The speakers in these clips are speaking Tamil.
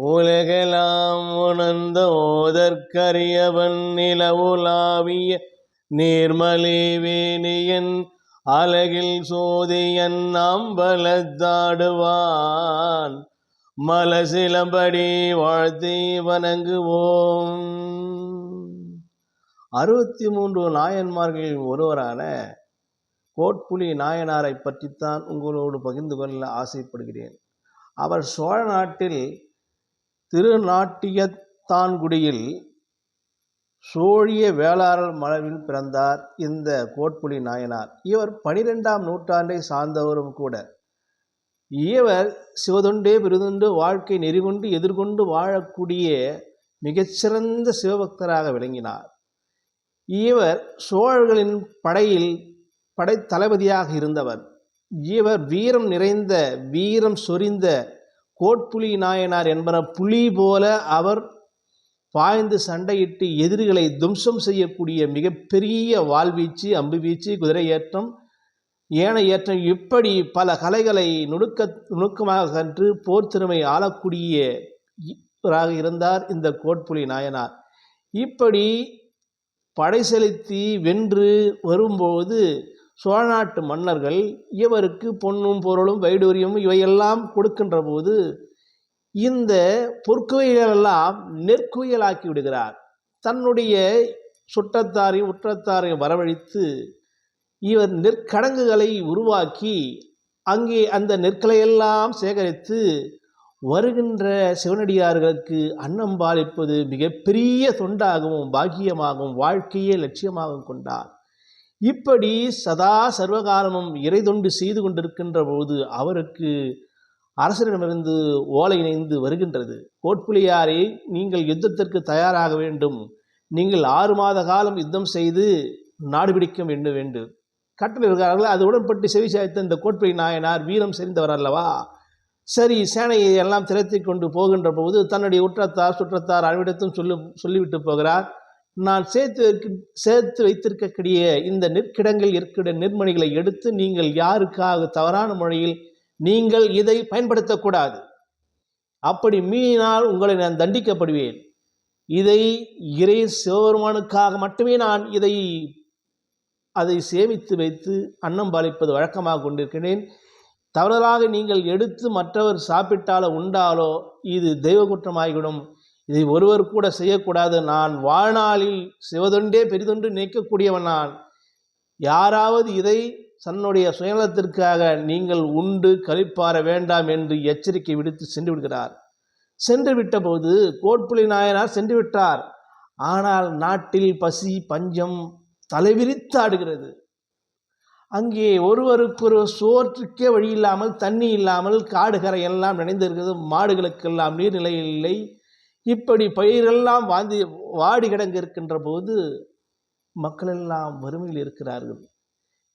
உலகெலாம் உணர்ந்த ஓதற்கரியவன் நிலவுலாவிய நீர்மலிவேணியன் அலகில் சோதியன் அம்பலத்தாடுவான். மலசிலம்படி வாழ்த்தி வணங்குவோம். அறுபத்தி மூன்று நாயன்மார்களில் ஒருவரான கோட்புலி நாயனாரை பற்றித்தான் உங்களோடு பகிர்ந்து கொள்ள ஆசைப்படுகிறேன். அவர் சோழ நாட்டில் திருநாட்டியத்தான்குடியில் சோழிய வேளாளர் மரபில் பிறந்தார் இந்த கோட்புலி நாயனார். இவர் பனிரெண்டாம் நூற்றாண்டை சார்ந்தவரும் கூட. இவர் சிவதொண்டே விருதுண்டு வாழ்க்கை நெறிகொண்டு எதிர்கொண்டு வாழக்கூடிய மிகச்சிறந்த சிவபக்தராக விளங்கினார். இவர் சோழர்களின் படையில் படைத்தளபதியாக இருந்தவர். இவர் வீரம் நிறைந்த வீரம் சொரிந்த கோட்புலி நாயனார் என்பன புலி போல அவர் பாய்ந்து சண்டையிட்டு எதிரிகளை தும்சம் செய்யக்கூடிய மிகப்பெரிய வாழ்வீச்சு அம்பு வீச்சு குதிரை ஏற்றம் ஏனை ஏற்றம் இப்படி பல கலைகளை நுணுக்க நுணுக்கமாக கன்று போர் திறமை ஆளக்கூடிய இவராக இருந்தார் இந்த கோட்புலி நாயனார். இப்படி படை செலுத்தி வென்று வரும்போது சோழ நாட்டு மன்னர்கள் இவருக்கு பொன்னும் பொருளும் வைடூரியமும் இவையெல்லாம் கொடுக்கின்ற போது இந்த பொற்குவைகளெல்லாம் நெற்குவியலாக்கி விடுகிறார். தன்னுடைய சுற்றத்தாரையும் உற்றத்தாரையும் வரவழைத்து இவர் நெற்கடங்குகளை உருவாக்கி அங்கே அந்த நெற்களையெல்லாம் சேகரித்து வருகின்ற சிவனடியார்களுக்கு அன்னம் பாலிப்பது மிகப்பெரிய தொண்டாகவும் பாக்கியமாகவும் வாழ்க்கையே லட்சியமாகவும் கொண்டார். இப்படி சதா சர்வகாலமும் இறை தொண்டு செய்து கொண்டிருக்கின்ற போது அவருக்கு அரசரிடமிருந்து ஓலை இணைந்து வருகின்றது. கோட்புலியாரே நீங்கள் யுத்தத்திற்கு தயாராக வேண்டும். நீங்கள் ஆறு மாத காலம் யுத்தம் செய்து நாடு பிடிக்க வேண்டும் வேண்டும். கட்டளை இருக்கிறார்கள் அது உடன்பட்டு செவி சாய்த்த இந்த கோட்புலி நாயனார் வீரம் செறிந்தவர் அல்லவா? சரி சேனையை எல்லாம் திரத்தி கொண்டு போகின்ற போது தன்னுடைய உற்றத்தார் சுற்றத்தார் அனைவரிடத்தும் சொல்லி சொல்லிவிட்டு போகிறார். நான் சேர்த்து வைக்க சேர்த்து வைத்திருக்கக்கூடிய இந்த நெற்கிடங்கள் இருக்கிற நெற்மணிகளை எடுத்து நீங்கள் யாருக்காக தவறான முறையில் நீங்கள் இதை பயன்படுத்தக்கூடாது. அப்படி மீறினால் உங்களை நான் தண்டிக்கப்படுவேன். இதை இறை சிவபெருமானுக்காக மட்டுமே நான் இதை அதை சேமித்து வைத்து அன்னம் பாலிப்பது வழக்கமாக கொண்டிருக்கிறேன். தவறாக நீங்கள் எடுத்து மற்றவர் சாப்பிட்டாலோ உண்டாலோ இது தெய்வ குற்றமாகிவிடும். இதை ஒருவர் கூட செய்யக்கூடாது. நான் வாழ்நாளில் சிவதொண்டே பெரிதொன்று நினைக்கக்கூடியவன் நான். யாராவது இதை தன்னுடைய சுயநலத்திற்காக நீங்கள் உண்டு கழிப்பார வேண்டாம் என்று எச்சரிக்கை விடுத்து சென்று விடுகிறார். சென்று விட்டபோது கோட்புலி நாயனார் சென்று விட்டார். ஆனால் நாட்டில் பசி பஞ்சம் தலைவிரித்து ஆடுகிறது. அங்கே ஒருவருக்கொரு சோற்றுக்கே வழி இல்லாமல் தண்ணி இல்லாமல் காடுகரை எல்லாம் நினைந்திருக்கிறது. மாடுகளுக்கெல்லாம் நீர்நிலை இல்லை. இப்படி பயிரெல்லாம் வாந்தி வாடி கிடங்கு இருக்கின்ற போது மக்களெல்லாம் வறுமையில் இருக்கிறார்கள்.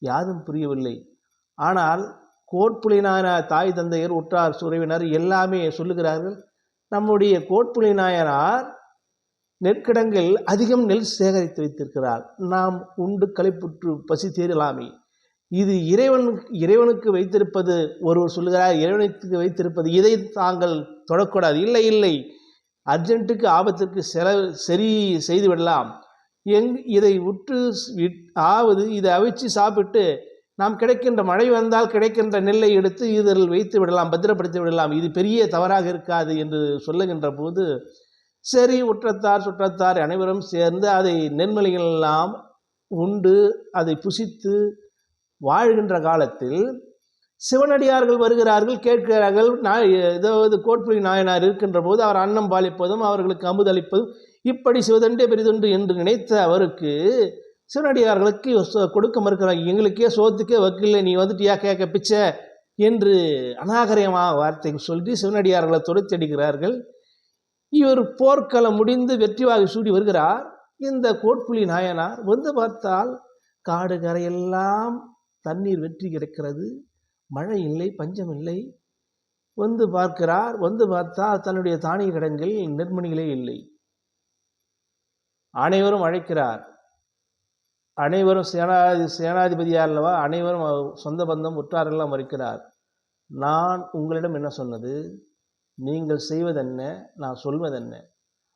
யாரும் புரியவில்லை. ஆனால் கோட்புலினாயன தாய் தந்தையர் உற்றார் சுறவினர் எல்லாமே சொல்லுகிறார்கள் நம்முடைய கோட்புலி நாயனார் நெற்கிடங்கில் அதிகம் நெல் சேகரித்து வைத்திருக்கிறார். நாம் உண்டு களைப்புற்று பசி தேரலாமே இது இறைவனுக்கு இறைவனுக்கு வைத்திருப்பது ஒருவர் சொல்லுகிறார் இறைவனுக்கு வைத்திருப்பது இதை தாங்கள் தொடக்கூடாது. இல்லை இல்லை. அர்ஜென்ட்டுக்கு ஆபத்திற்கு செலவு சரி செய்து விடலாம். எங் இதை உற்று விட் ஆவது இதை அவிச்சு சாப்பிட்டு நாம் கிடைக்கின்ற மழை வந்தால் கிடைக்கின்ற நெல்லை எடுத்து இதில் வைத்து விடலாம் பத்திரப்படுத்தி விடலாம். இது பெரிய தவறாக இருக்காது என்று சொல்லுகின்ற போது சரி உற்றத்தார் சுற்றத்தார் அனைவரும் சேர்ந்து அதை நெல்மணிகள் எல்லாம் உண்டு அதை புசித்து வாழ்கின்ற காலத்தில் சிவனடியார்கள் வருகிறார்கள் கேட்கிறார்கள் நான் ஏதாவது கோட்புலி நாயனார் இருக்கின்ற போது அவர் அன்னம் பாலிப்பதும் அவர்களுக்கு அமுதளிப்பதும் இப்படி சிவதண்டே பெரிதுண்டு என்று நினைத்த அவருக்கு சிவனடியார்களுக்கு கொடுக்க மறுக்கிறாங்க. எங்களுக்கே சோத்துக்கே வக்கில்லை நீ வந்துட்டியா கேட்க பிச்சை? என்று அநாகரியமாக வார்த்தை சொல்லி சிவனடியார்களை துடைத்தடிக்கிறார்கள் இவர் போர்க்களம் முடிந்து வெற்றிவாகி சூடி வருகிறார். இந்த கோட்புலி நாயனார் வந்து பார்த்தால் காடு கரையெல்லாம் தண்ணீர் வெற்றி கிடைக்கிறது. மழை இல்லை பஞ்சம் இல்லை. வந்து பார்க்கிறார் வந்து பார்த்தால் தன்னுடைய தானிய கிடங்கில் நெற்மணிகளே இல்லை. அனைவரும் அழைக்கிறார். அனைவரும் சேனாதி சேனாதிபதியார் அல்லவா? அனைவரும் சொந்த பந்தம் உற்றாரெல்லாம் மறுக்கிறார். நான் உங்களிடம் என்ன சொன்னது? நீங்கள் செய்வதென்ன? நான் சொல்வதென்ன?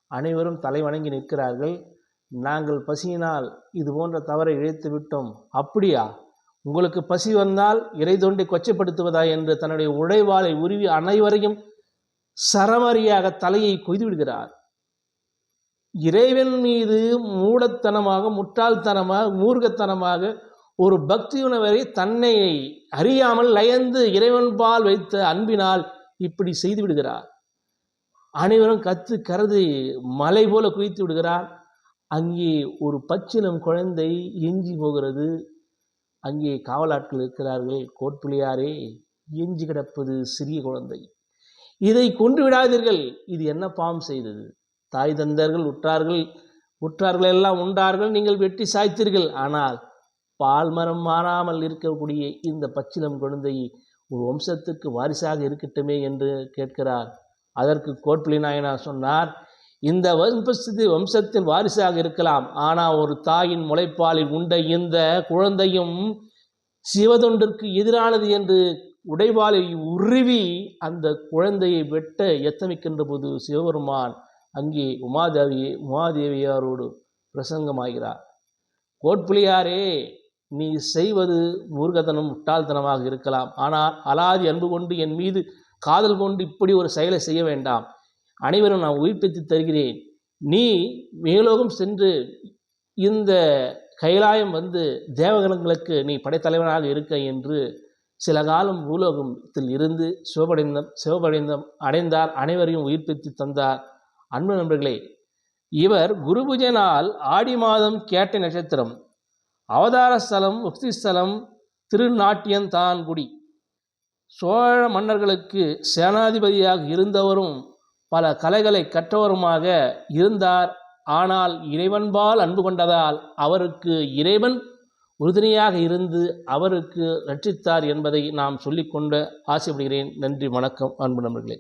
அனைவரும் தலை வணங்கி நிற்கிறார்கள். நாங்கள் பசியினால் இது போன்ற தவறை இழைத்து விட்டோம் அப்படியா? உங்களுக்கு பசி வந்தால் இறை தொண்டை கொச்சைப்படுத்துவதா என்று தன்னுடைய உழைவாளை உருவி அனைவரையும் சரமரியாக தலையை கொய்து விடுகிறார். இறைவன் மீது மூடத்தனமாக முட்டாள்தனமாக மூர்க்கத்தனமாக ஒரு பக்தி உணவரை தன்னை அறியாமல் லயந்து இறைவன்பால் வைத்த அன்பினால் இப்படி செய்து விடுகிறார். அனைவரும் கத்து கருதி மலை போல குவித்து விடுகிறார். அங்கே ஒரு பச்சினம் குழந்தை எஞ்சி போகிறது. அங்கே காவலாட்கள் இருக்கிறார்கள். கோட்புலியாரே எஞ்சி கிடப்பது சிறிய குழந்தை. இதை கொன்று விடாதீர்கள். இது என்ன பாவம் செய்தது? தாய் தந்தர்கள் உற்றார்கள் உற்றார்கள் எல்லாம் உண்டார்கள். நீங்கள் வெட்டி சாய்த்தீர்கள். ஆனால் பால் மரம் மாறாமல் இருக்கக்கூடிய இந்த பச்சிலம் குழந்தை ஒரு வம்சத்துக்கு வாரிசாக இருக்கட்டுமே என்று கேட்கிறார். அதற்கு கோட்புலி நாயனார் சொன்னார் இந்த வம்சத்து வம்சத்தின் வாரிசாக இருக்கலாம். ஆனால் ஒரு தாயின் முளைப்பாலில் உண்ட இந்த குழந்தையும் சிவதொண்டிற்கு எதிரானது என்று உடைவாளை உருவி அந்த குழந்தையை வெட்ட எத்தமிக்கின்ற போது சிவபெருமான் அங்கே உமாதேவி உமாதேவியாரோடு பிரசங்கமாகிறார். கோட்புலியாரே நீ செய்வது முருகதனம் முட்டாள்தனமாக இருக்கலாம். ஆனால் அலாதி அன்பு கொண்டு என் மீது காதல் கொண்டு இப்படி ஒரு செயலை செய்ய வேண்டாம். அனைவரும் நான் உயிர்ப்பித்து தருகிறேன். நீ மேலோகம் சென்று இந்த கைலாயம் வந்து தேவகணங்களுக்கு நீ படைத்தலைவனாக இருக்க என்று சில காலம் பூலோகத்தில் இருந்து சிவபடைந்தம் சிவபடைந்தம் அடைந்தார். அனைவரையும் உயிர்ப்பித்து தந்தார். அன்பு நண்பர்களே இவர் குருபூஜனால் ஆடி மாதம் கேட்ட நட்சத்திரம் அவதார ஸ்தலம் உக்தி ஸ்தலம் திருநாட்டியந்தான்குடி சோழ மன்னர்களுக்கு சேனாதிபதியாக இருந்தவரும் பல கலைகளை கற்றவருமாக இருந்தார். ஆனால் இறைவன்பால் அன்பு கொண்டதால் அவருக்கு இறைவன் உறுதுணையாக இருந்து அவருக்கு ரட்சித்தார் என்பதை நாம் சொல்லிக்கொண்டு ஆசைப்படுகிறேன். நன்றி வணக்கம் அன்பு நண்பர்களே.